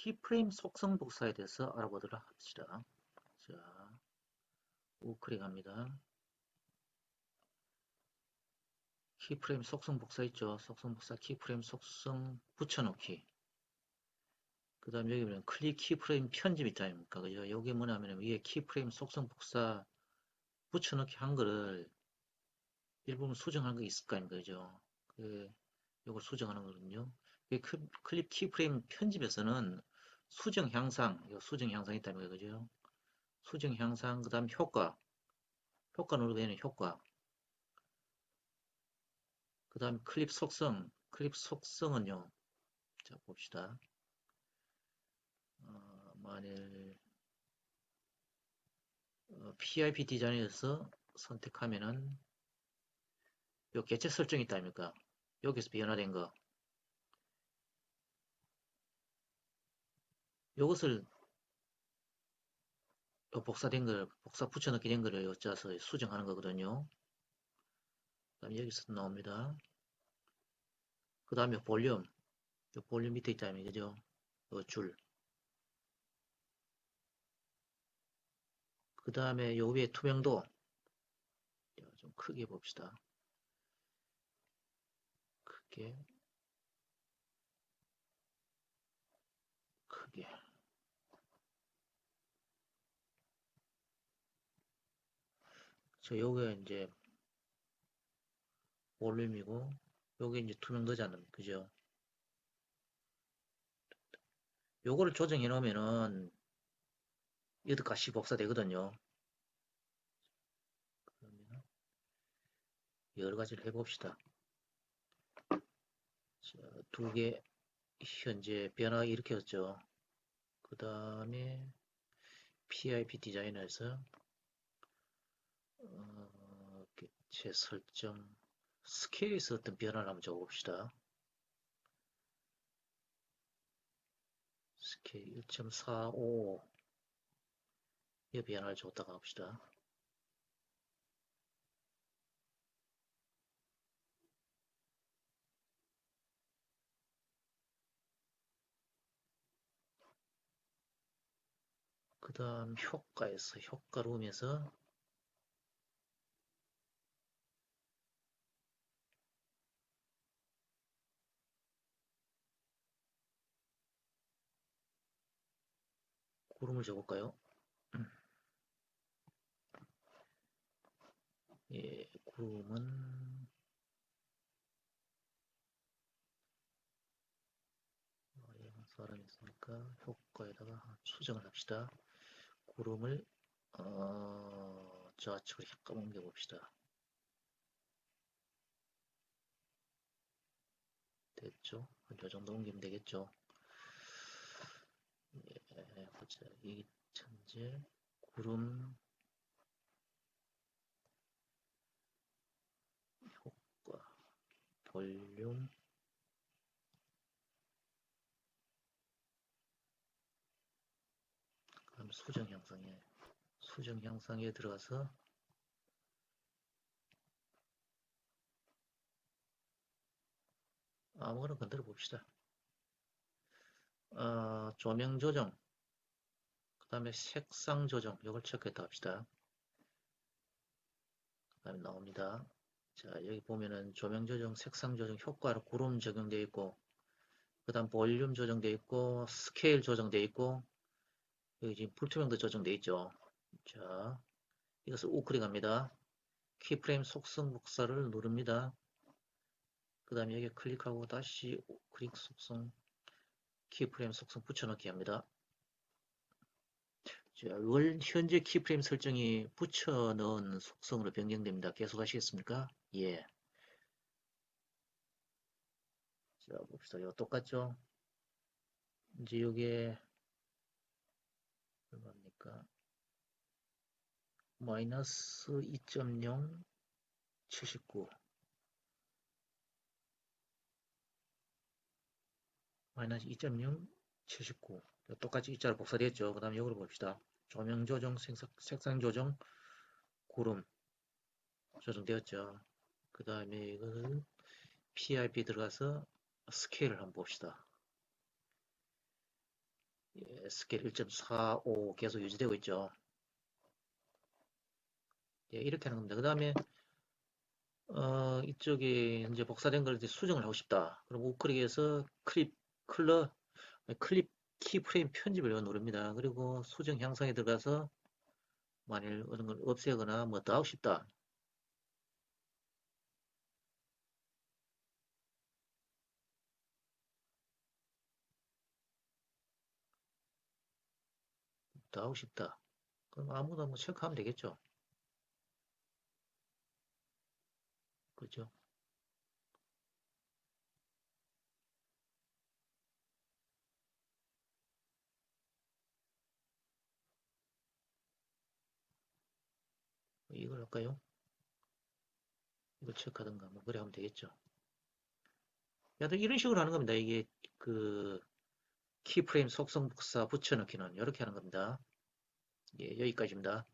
키프레임 속성 복사에 대해서 알아보도록 합시다. 자, 우클릭 합니다. 키프레임 속성 복사 있죠? 속성 복사 키프레임 속성 붙여넣기. 그 다음 여기 보면 클릭 키프레임 편집 있지 않습니까? 그죠? 여기 뭐냐면 위에 키프레임 속성 복사 붙여넣기 한 거를 일부분 수정한 거 있을 거 아닙니까? 그죠? 그, 요걸 수정하는 거거든요. 클립 키프레임 편집에서는 수정 향상, 수정 향상 있다는 거죠. 수정 향상, 그 다음 효과, 효과 누르게 되는 효과, 그 다음 클립 속성, 클립 속성은요. 자, 봅시다. 어, 만일 어, PIP 디자인에서 선택하면은 요 개체 설정이 있다 아닙니까? 여기서 변화된 거 요것을 복사된 걸 복사 붙여넣기 된 거를 여짜서 수정하는 거거든요. 그 다음에 여기서 나옵니다. 그 다음에 볼륨 요 볼륨 밑에 있다면 그죠? 요 줄. 그 다음에 요 위에 투명도 좀 크게 봅시다. 크게 크게 저 요게 이제 볼륨이고 요게 이제 투명도잖아요 그죠? 요거를 조정해 놓으면은 여기까지 복사 되거든요. 그러면 여러 가지를 해봅시다. 두 개 현재 변화 이렇게 했죠. 그 다음에 PIP 디자이너에서 어, 제 설정 스케일에서 어떤 변화를 한번 적어봅시다. 스케일 1.45이 변화를 줬다가 합시다. 그 다음 효과에서 효과룸에서 구름을 줘볼까요? 예, 구름은 어, 사람이 있으니까 효과에다가 수정을 합시다. 구름을 어, 좌측으로 약간 옮겨 봅시다. 됐죠? 이 정도 옮기면 되겠죠? 예, 보자. 이 천재 구름 효과 볼륨 수정 형상에 수정 형상에 들어가서 아무거나 건드려 봅시다. 어, 조명 조정 그 다음에 색상 조정 이걸 체크했다 합시다. 그 다음에 나옵니다. 자 여기 보면은 조명 조정, 색상 조정 효과로 구름 적용되어 있고 그 다음 볼륨 조정되어 있고 스케일 조정되어 있고 여기 지금 불투명도 조정되어 있죠. 자, 이것을 우클릭합니다. 키프레임 속성 복사를 누릅니다. 그 다음에 여기 클릭하고 다시 클릭 속성 키프레임 속성 붙여넣기 합니다. 자, 월 현재 키프레임 설정이 붙여 넣은 속성으로 변경됩니다. 계속 하시겠습니까? 예. 자, 봅시다. 이거 똑같죠? 이제 여기에 얼마입니까? 마이너스 2.0 79 마이너스 2.0 79 똑같이 이자로 복사되었죠. 그 다음에 이걸 봅시다. 조명 조정, 색상 조정, 구름 조정되었죠. 그 다음에 이것을 PIP 들어가서 스케일을 한번 봅시다. 스케일 1.45 계속 유지되고 있죠. 예, 이렇게 하는 겁니다. 그 다음에 어, 이쪽에 이제 복사된 걸 이제 수정을 하고 싶다. 그럼 우클릭해서 클립 클러 클립 키프레임 편집을 누릅니다. 그리고 수정 향상에 들어가서 만일 어느 걸 없애거나 뭐 더 하고 싶다. 더 하고 싶다. 그럼 아무나 뭐 체크하면 되겠죠. 그죠? 이걸 할까요? 이걸 체크하든가 뭐 그래 하면 되겠죠. 여하튼 이런 식으로 하는 겁니다. 이게 그 키프레임 속성 복사 붙여넣기는 이렇게 하는 겁니다. 예, 여기까지입니다.